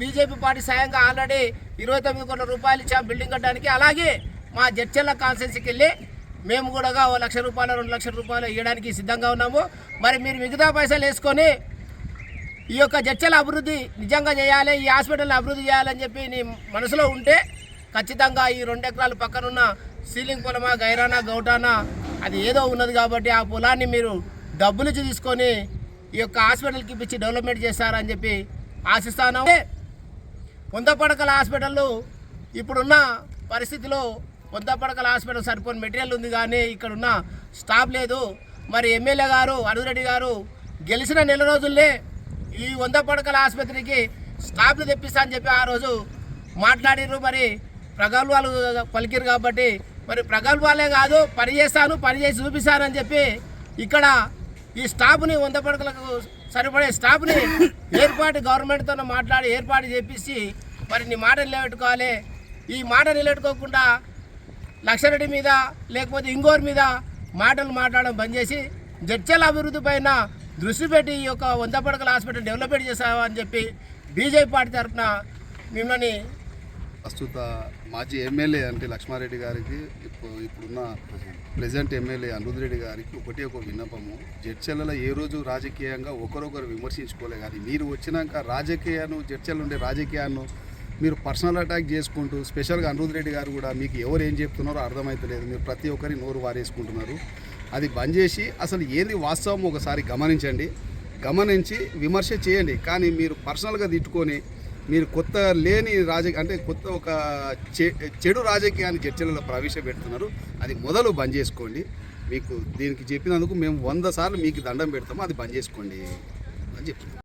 BJP party సాయంగా already ఇరవై తొమ్మిది కోట్ల రూపాయలు ఇచ్చాం బిల్డింగ్ కట్టడానికి. అలాగే మా జడ్చెల్ల కాన్స్టెన్సీకి వెళ్ళి మేము కూడా ఓ లక్ష రూపాయలు రెండు లక్షల రూపాయలు ఇవ్వడానికి సిద్ధంగా ఉన్నాము. మరి మీరు మిగతా పైసలు వేసుకొని ఈ యొక్క జడ్చెల అభివృద్ధి నిజంగా చేయాలి ఈ హాస్పిటల్ని అభివృద్ధి చేయాలని చెప్పి నీ మనసులో ఉంటే ఖచ్చితంగా ఈ రెండు ఎకరాలు పక్కనున్న సీలింగ్ పొలమా గైరానా గౌటానా అది ఏదో ఉన్నది కాబట్టి ఆ పొలాన్ని మీరు డబ్బులు ఇచ్చి తీసుకొని ఈ యొక్క హాస్పిటల్కి ఇప్పించి డెవలప్మెంట్ చేస్తారని చెప్పి ఆశిస్తాను పొందపడకల హాస్పిటల్ ఇప్పుడున్న పరిస్థితిలో పొందపడకల హాస్పిటల్ సరిపోని మెటీరియల్ ఉంది కానీ ఇక్కడున్న స్టాఫ్ లేదు. మరి ఎమ్మెల్యే గారు అరుణరెడ్డి గారు గెలిచిన నెల రోజుల్లే ఈ వంద పడకల ఆసుపత్రికి స్టాఫ్లు తెప్పిస్తా అని చెప్పి ఆ రోజు మాట్లాడిర్రు. మరి ప్రగల్భాలు పలికిరు కాబట్టి మరి ప్రగల్భాలే కాదు పని చేస్తాను పని చేసి చూపిస్తానని చెప్పి ఇక్కడ ఈ స్టాఫ్ని వంద పడకలకు సరిపడే స్టాఫ్ని ఏర్పాటు గవర్నమెంట్తో మాట్లాడి ఏర్పాటు చేపించి మరి నీ మాట నిలబెట్టుకోవాలి. ఈ మాట నిలబెట్టుకోకుండా లక్షరెడ్డి మీద లేకపోతే ఇంకోరి మీద మాటలు మాట్లాడడం బంద్ చేసి జడ్చల అభివృద్ధి పైన దృష్టి పెట్టి ఈ యొక్క వంద పడకల హాస్పిటల్ డెవలప్మెంట్ చేసామని చెప్పి బీజేపీ పార్టీ తరఫున మిమ్మల్ని ప్రస్తుత మాజీ ఎమ్మెల్యే అంటే లక్ష్మారెడ్డి గారికి ఇప్పుడు ఇప్పుడున్న ప్రెసిడెంట్ ఎమ్మెల్యే అనిరుద్ రెడ్డి గారికి ఒకటి ఒక విన్నపము. జడ్చెల్లలో ఏ రోజు రాజకీయంగా ఒకరొకరు విమర్శించుకోలే కానీ మీరు వచ్చినాక రాజకీయాన్ని జడ్చెల్లో ఉండే రాజకీయాన్ని మీరు పర్సనల్ అటాక్ చేసుకుంటూ స్పెషల్గా అనిరుద్ రెడ్డి గారు కూడా మీకు ఎవరు ఏం చెప్తున్నారో అర్థమవుతలేదు మీరు ప్రతి ఒక్కరి నోరు వారేసుకుంటున్నారు. అది బంద్ చేసి అసలు ఏంది వాస్తవం ఒకసారి గమనించండి. గమనించి విమర్శ చేయండి. కానీ మీరు పర్సనల్గా తిట్టుకొని మీరు కొత్త లేని రాజకీయ అంటే కొత్త ఒక చె- చెడు రాజకీయాన్ని చర్చలలో ప్రవేశపెడుతున్నారు. అది మొదలు బంద్ చేసుకోండి. మీకు దీనికి చెప్పినందుకు మేము వంద సార్లు మీకు దండం పెడతాము. అది బంద్ చేసుకోండి అని చెప్తున్నాం